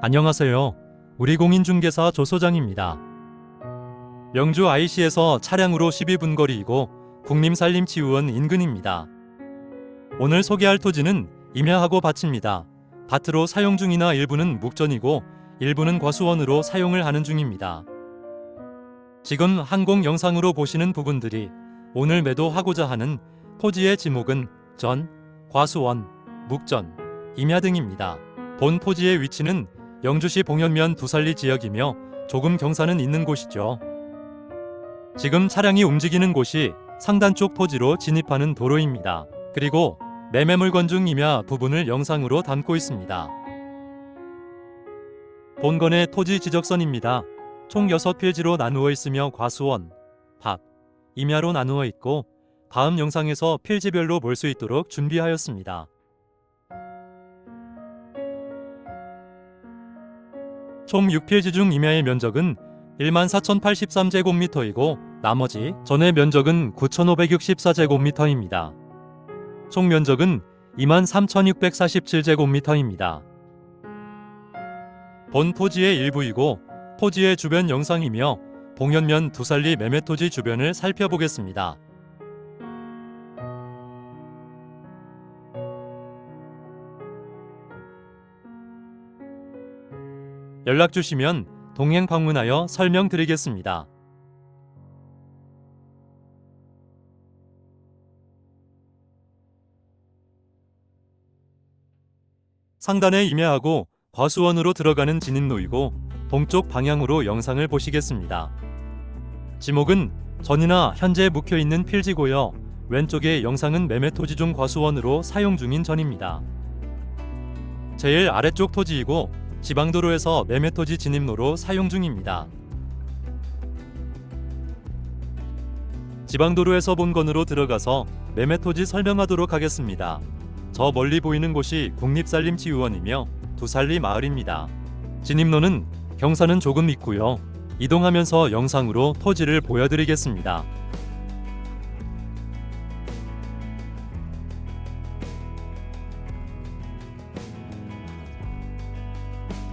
안녕하세요. 우리 공인중개사 조 소장입니다. 영주 IC에서 차량으로 12분 거리이고 국림산림치유원 인근입니다. 오늘 소개할 토지는 임야하고 밭입니다. 밭으로 사용 중이나 일부는 묵전이고 일부는 과수원으로 사용을 하는 중입니다. 지금 항공 영상으로 보시는 부분들이 오늘 매도하고자 하는 토지의 지목은 전, 과수원, 묵전, 임야 등입니다. 본 토지의 위치는 영주시 봉현면 두살리 지역이며 조금 경사는 있는 곳이죠. 지금 차량이 움직이는 곳이 상단 쪽 토지로 진입하는 도로입니다. 그리고 매매 물건 중 임야 부분을 영상으로 담고 있습니다. 본건의 토지 지적선입니다. 총 6필지로 나누어 있으며 과수원, 밭, 임야로 나누어 있고 다음 영상에서 필지별로 볼 수 있도록 준비하였습니다. 총 6필지 중 임야의 면적은 14,083제곱미터이고 나머지 전의 면적은 9,564제곱미터입니다. 총 면적은 23,647제곱미터입니다. 본 토지의 일부이고 토지의 주변 영상이며 봉현면 두살리 매매토지 주변을 살펴보겠습니다. 연락 주시면 동행 방문하여 설명드리겠습니다. 상단에 임야하고 과수원으로 들어가는 진입로이고 동쪽 방향으로 영상을 보시겠습니다. 지목은 전이나 현재 묵혀 있는 필지고요. 왼쪽의 영상은 매매 토지 중 과수원으로 사용 중인 전입니다. 제일 아래쪽 토지이고 지방도로에서 매매 토지 진입로로 사용 중입니다. 지방도로에서 본건으로 들어가서 매매 토지 설명하도록 하겠습니다. 저 멀리 보이는 곳이 국립산림치유원이며 두살리 마을입니다. 진입로는 경사는 조금 있고요. 이동하면서 영상으로 토지를 보여드리겠습니다.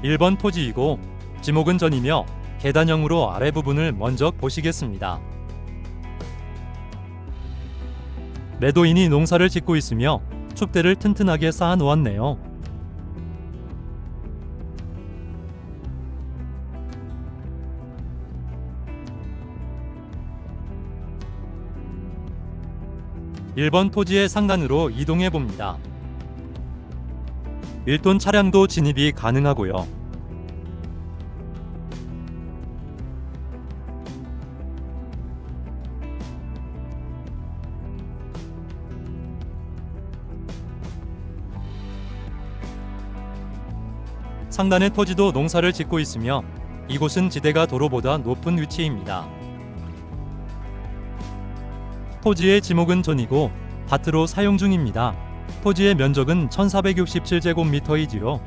일번 토지이고 지목은 전이며 계단형으로 아래 부분을 먼저 보시겠습니다. 매도인이 농사를 짓고 있으며 축대를 튼튼하게 쌓아 놓았네요. 일번 토지의 상단으로 이동해 봅니다. 1톤 차량도 진입이 가능하고요. 상단의 토지도 농사를 짓고 있으며 이곳은 지대가 도로보다 높은 위치입니다. 토지의 지목은 전이고 밭으로 사용 중입니다. 토지의 면적은 1467제곱미터이지요.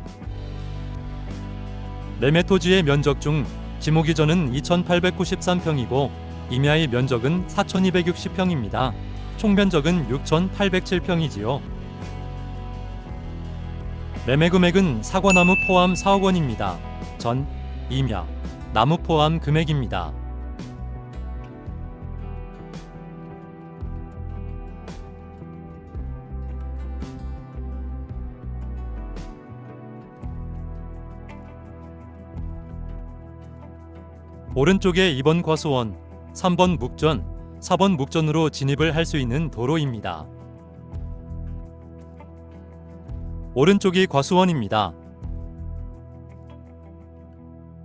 매매 토지의 면적 중 지목이 전은 2893평이고 임야의 면적은 4260평입니다. 총 면적은 6807평이지요. 매매 금액은 사과나무 포함 4억 원입니다. 전, 임야, 나무 포함 금액입니다. 오른쪽에 2번 과수원, 3번 묵전, 4번 묵전으로 진입을 할 수 있는 도로입니다. 오른쪽이 과수원입니다.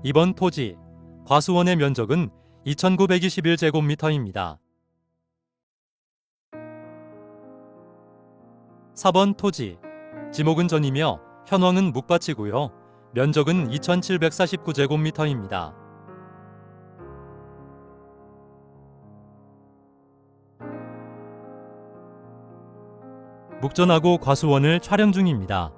2번 토지, 과수원의 면적은 2921제곱미터입니다. 4번 토지, 지목은 전이며 현황은 묵밭이고요. 면적은 2749제곱미터입니다. 묵전하고 과수원을 촬영 중입니다.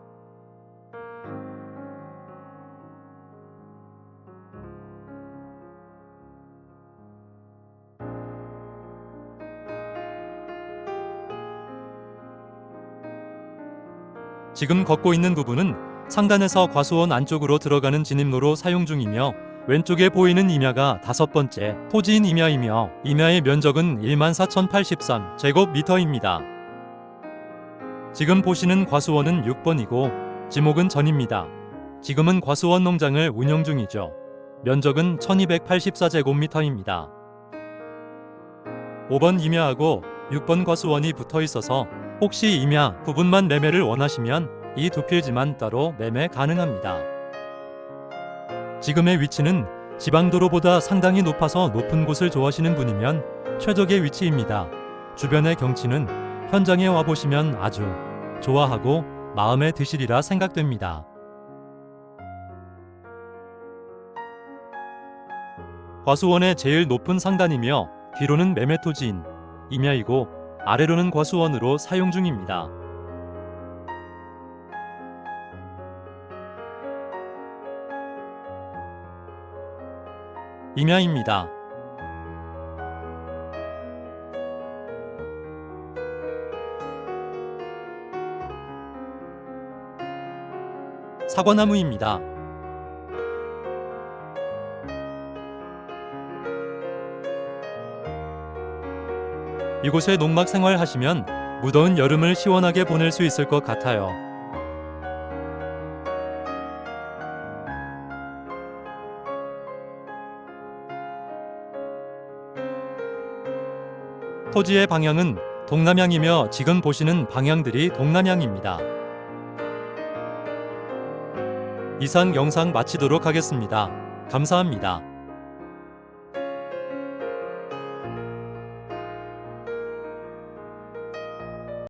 지금 걷고 있는 부분은 상단에서 과수원 안쪽으로 들어가는 진입로로 사용 중이며 왼쪽에 보이는 임야가 다섯 번째 토지인 임야이며 임야의 면적은 14,083 제곱미터입니다. 지금 보시는 과수원은 6번이고 지목은 전입니다. 지금은 과수원 농장을 운영 중이죠. 면적은 1284제곱미터입니다. 5번 임야하고 6번 과수원이 붙어 있어서 혹시 임야 부분만 매매를 원하시면 이 두 필지만 따로 매매 가능합니다. 지금의 위치는 지방도로보다 상당히 높아서 높은 곳을 좋아하시는 분이면 최적의 위치입니다. 주변의 경치는 현장에 와보시면 아주 좋아하고 마음에 드시리라 생각됩니다. 과수원의 제일 높은 상단이며 뒤로는 매매토지인 임야이고 아래로는 과수원으로 사용 중입니다. 임야입니다. 사과나무입니다. 이곳에 농막 생활 하시면 무더운 여름을 시원하게 보낼 수 있을 것 같아요. 토지의 방향은 동남향이며 지금 보시는 방향들이 동남향입니다. 이상 영상 마치도록 하겠습니다. 감사합니다.